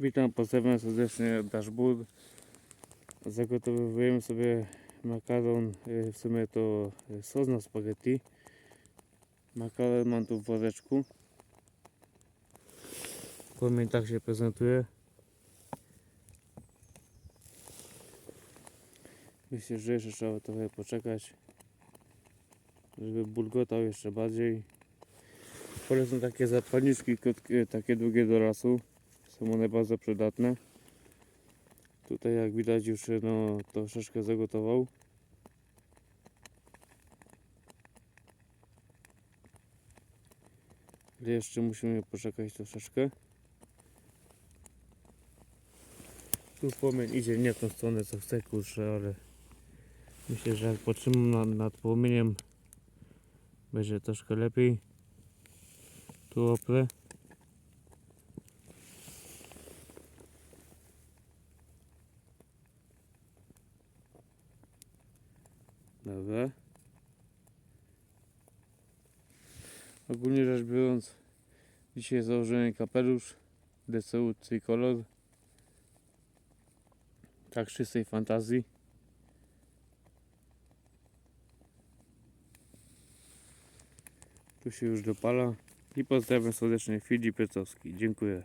Witam, pozdrawiam serdecznie Dashboard. Zagotowujemy sobie makaron, y, w sumie to y, sos na spaghetti. Makaron mam tu w woreczku. Płomień tak się prezentuje. Myślę, że jeszcze trzeba trochę poczekać, żeby bulgotał jeszcze bardziej. Polecam takie zapalniczki takie długie do lasu. Są one bardzo przydatne. Tutaj jak widać już no, troszeczkę zagotował. Jeszcze musimy poczekać troszeczkę. Tu płomień idzie nie w tą stronę co chcę kurczę, ale myślę, że jak potrzymam nad, nad płomieniem będzie troszkę lepiej. Tu oprę. Dobra. Ogólnie rzecz biorąc, dzisiaj założyłem kapelusz DCU Tricolor. Tak czystej fantazji. Tu się już dopala. I pozdrawiam serdecznie Filip Piecowski. Dziękuję.